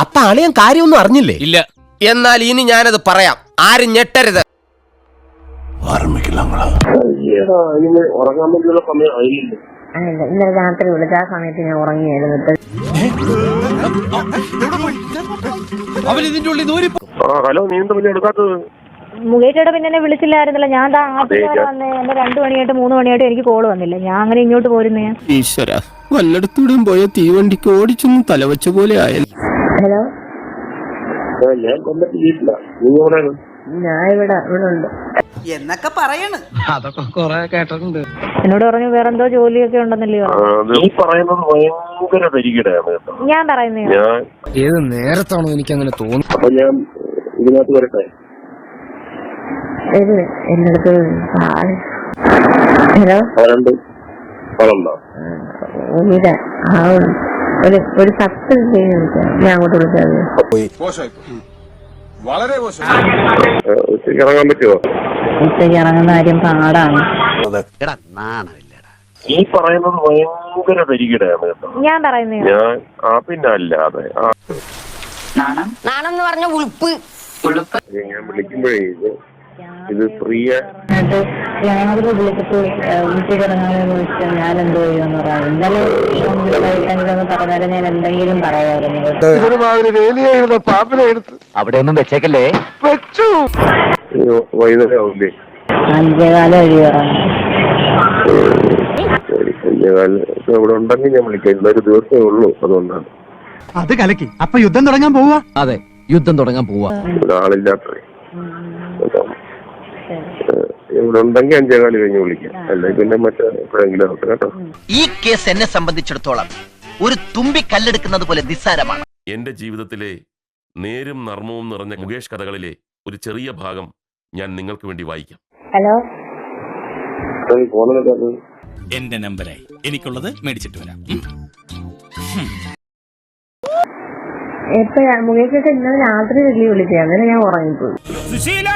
അപ്പൊ അളിയൻ കാര്യമൊന്നും അറിഞ്ഞില്ലേ? ഇല്ല. എന്നാൽ ഇനി ഞാനത് പറയാം. ആരും ഞെട്ടരുത്. ഇന്നലെ രാത്രി വിളിച്ച ആ സമയത്ത് ഞാൻ ഉറങ്ങിയായിരുന്നു. അവൻ ഇതിന്റെ ഉള്ളിൽ നൂരി ഹലോ നീ എന്താ പിന്നെ എടുക്കാത്തത്? പിന്നെ എന്നെ വിളിച്ചില്ലായിരുന്നല്ലോ. ഞാൻ താ ആദ്യം അതെ, ഞാൻ- വന്നേ. എന്റെ രണ്ടു മണിയായിട്ട് മൂന്ന് മണിയായിട്ട് എനിക്ക് കോൾ വന്നില്ല. ഞാൻ അങ്ങനെ ഇങ്ങോട്ട് പോരുന്നേ. ഈശ്വര. വല്ലയിടത്തൂടെയും പോയ തീവണ്ടിക്ക് ഓടിച്ചൊന്നും തലവച്ച പോലെ ആയാലും ഹലോ? ഞാൻ കൊല്ലത്ത് വീട്ടില. നീ എവിടെയാണ്? ഞാൻ ഇവിടെ ഇവിടെ ഉണ്ട്. എന്നൊക്കെ പറയണ്. എന്നോട് പറഞ്ഞു വേറെന്തോ ജോലിയൊക്കെ ഉണ്ടെന്നല്ലയോ നീ പറയുന്നത് ഭയങ്കര പരിഗണയാണ് കേട്ടോ. ഞാൻ പറയുന്നേ ഞാൻ ഏത് നേരത്താണോ എനിക്ക് അങ്ങനെ തോന്നുന്നു അപ്പൊ ഞാൻ ഇതിനകത്ത് വരട്ടെ? ഇത് എന്നടുത്ത് ഹലോ? അവരുണ്ട് ഒരു ഒരു വിളിക്കാം ഞാൻ അങ്ങോട്ട് വിളിച്ചാൽ ആ, ഉച്ചയ്ക്ക് ഇറങ്ങാൻ പറ്റുമോ ഉച്ചയ്ക്ക് ഇറങ്ങുന്ന കാര്യം പാടാണ്. നീ പറയുന്നത് ഭയങ്കര തരികിടയാണ് ഞാൻ പറയുന്നത് ഞാൻ ആ പിന്നെ അല്ലാതെ നാണം? എന്ന് പറഞ്ഞ ഉളുപ്പ്. ഞാൻ വിളിക്കുമ്പോഴേ ഇത് ഇത് ഫ്രീ എന്നിട്ട് രാവിലെ വിളിച്ചിട്ട് വീട്ടിൽ ഇറങ്ങാമെന്ന് വെച്ചാൽ ഞാൻ എന്തോ ചെയ്യുമെന്ന് പറയാം ഇന്നലെ പറഞ്ഞാലും ഞാൻ എന്തെങ്കിലും പറയാമായിരുന്നു അവിടെ ഒന്നും വെച്ചേക്കല്ലേ? വെച്ചു. അഞ്ചേകാലം ഇവിടെ ഉണ്ടെങ്കിൽ ഞാൻ വിളിക്കാം. ഇന്നൊരു ദിവസമേ ഉള്ളൂ അതുകൊണ്ടാണ്. അത് കലക്കി. അപ്പൊ യുദ്ധം തുടങ്ങാൻ പോവാ? അതെ യുദ്ധം തുടങ്ങാൻ പോവാ. ഏഹ് ഇവിടെ ഉണ്ടെങ്കിൽ അഞ്ചേകാൽ കഴിഞ്ഞ് വിളിക്കാം. അല്ലെങ്കിൽ പിന്നെ മറ്റെപ്പോഴെങ്കിലും നോക്കാം കേട്ടോ. ഈ കേസ് എന്നെ സംബന്ധിച്ചിടത്തോളം ഒരു തുമ്പി കല്ലെടുക്കുന്നത് പോലെ നിസ്സാരമാണ്. എന്റെ ജീവിതത്തിലെ നേരും നർമ്മവും നിറഞ്ഞ മുകേഷ് കഥകളിലെ ഒരു ചെറിയ ഭാഗം ഞാൻ നിങ്ങൾക്ക് വേണ്ടി വായിക്കാം. ഹലോ? എന്റെ നമ്പറായി എനിക്കുള്ളത് മേടിച്ചിട്ട് വരാം. എപ്പോഴാണ് മുകേഷ് ഇന്നലെ രാത്രി വലിയ വിളിച്ചത് അന്നേരം ഞാൻ ഉറങ്ങിപ്പോയി. സുശീല!